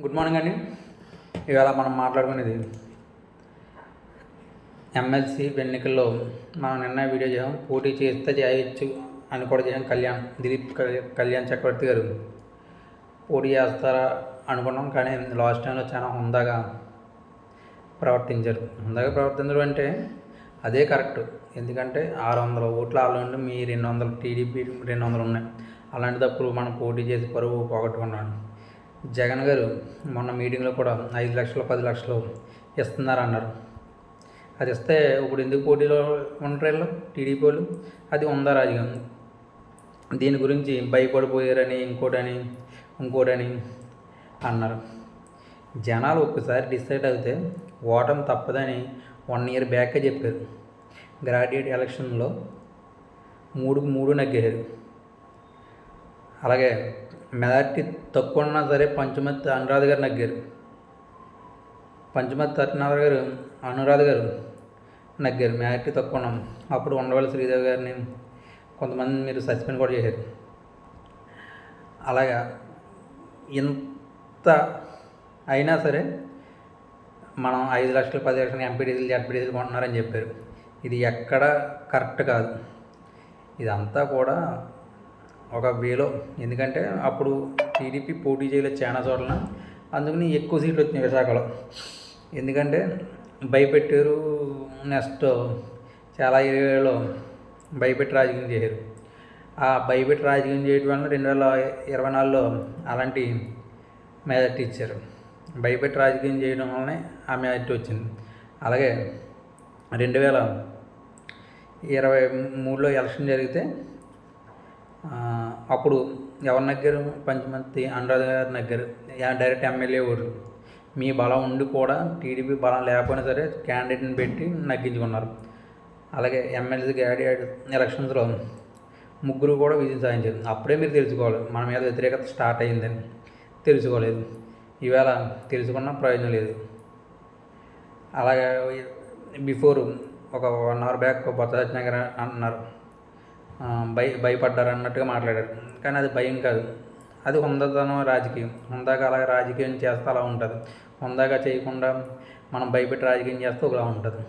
Good morning అండి. ఇవాళ మనం మాట్లాడుకునేది ఎమ్మెల్సీ ఎన్నికల్లో మనం నిన్న వీడియో చేసాం పోటీ చేస్తే చేయొచ్చు అని కూడా చేసాం కళ్యాణ్ దిలీప్ కళ్యాణ్- కళ్యాణ్ చక్రవర్తి గారు. పోటీ చేస్తారా అనుకున్నాం కానీ లాస్ట్ టైంలో చాలా హుందాగా ప్రవర్తించారు. హుందాగా ప్రవర్తించడం అంటే అదే కరెక్ట్. ఎందుకంటే ఆరు వందల ఓట్ల ఆలోండి మీ రెండు వందలు టీడీపీ రెండు వందలు ఉన్నాయి. అలాంటిదప్పుడు మనం పోటీ చేసి పరువు పోగొట్టుకున్నాను. జగన్ గారు మొన్న మీటింగ్లో కూడా ఐదు లక్షలు పది లక్షలు ఇస్తున్నారు అన్నారు అది ఇస్తే ఇప్పుడు ఎందుకు పోటీలో ఉంటారు వీళ్ళు? టీడీపీ వాళ్ళు? అది ఉందా రాజకీయం? దీని గురించి భయపడిపోయారని ఇంకోటని ఇంకోటని అన్నారు. జనాలు ఒక్కసారి డిసైడ్ అయితే ఓటం తప్పదని వన్ ఇయర్ బ్యాకే చెప్పారు. గ్రాడ్యుయేట్ ఎలక్షన్లో మూడుకు మూడు నగ్గేశారు అలాగే మెజార్టీ తక్కువ ఉన్నా సరే పంచమతి అనురాధ గారు నగ్గారు పంచమతి సత్యనారాయణ గారు అనురాధ గారు నగ్గారు మెజార్టీ తక్కువ ఉన్నాం అప్పుడు ఉండవల్లి శ్రీదేవి గారిని కొంతమంది మీరు సస్పెండ్ కూడా చేశారు. అలాగా ఇంత అయినా సరే మనం ఐదు లక్షలు పది లక్షలు ఎంపీడీసీలు జడ్పీడీసీలు కొంటున్నారని చెప్పారు. ఇది ఎక్కడ కరెక్ట్ కాదు. ఇదంతా కూడా ఒక వేలో. ఎందుకంటే అప్పుడు టీడీపీ పోటీ చేయలేదు చాలా చోట్ల. అందుకని ఎక్కువ సీట్లు వచ్చినాయి విశాఖలో. ఎందుకంటే భయపెట్టారు నెక్స్ట్ చాలా ఏరియాలో భయపెట్టి రాజకీయం చేశారు. ఆ భయపెట్టి రాజకీయం చేయడం వల్ల రెండు వేల ఇరవై నాలుగులో అలాంటి మెజార్టీ ఇచ్చారు. భయపెట్టి రాజకీయం చేయడం వల్లనే ఆ మెజార్టీ వచ్చింది. అలాగే రెండు వేల ఇరవై మూడులో ఎలక్షన్ జరిగితే అప్పుడు ఎవరు నగ్గారు? పంచమంతి అనురాధ గారు నగ్గారు. డైరెక్ట్ ఎమ్మెల్యే ఓట్లు మీ బలం ఉండి కూడా టీడీపీ బలం లేకపోయినా సరే క్యాండిడేట్ని పెట్టి నగ్గించుకున్నారు. అలాగే ఎమ్మెల్సీ గ్రాడ్యుయేట్ ఎలక్షన్స్లో ముగ్గురు కూడా విజయం సాధించారు. అప్పుడే మీరు తెలుసుకోవాలి మన మీద వ్యతిరేకత స్టార్ట్ అయ్యిందని. తెలుసుకోలేదు. ఈవేళ తెలుసుకున్న ప్రయోజనం లేదు. అలాగే బిఫోర్ ఒక one hour back Botsa Satyanarayana అంటున్నారు భయ భయపడ్డారు అన్నట్టుగా మాట్లాడారు. కానీ అది భయం కాదు. అది హుందాతనం రాజకీయం. హుందాగా అలాగే రాజకీయం చేస్తే అలా ఉంటుంది. హుందాగా చేయకుండా మనం భయపెట్టి రాజకీయం చేస్తే ఒకలా ఉంటుంది.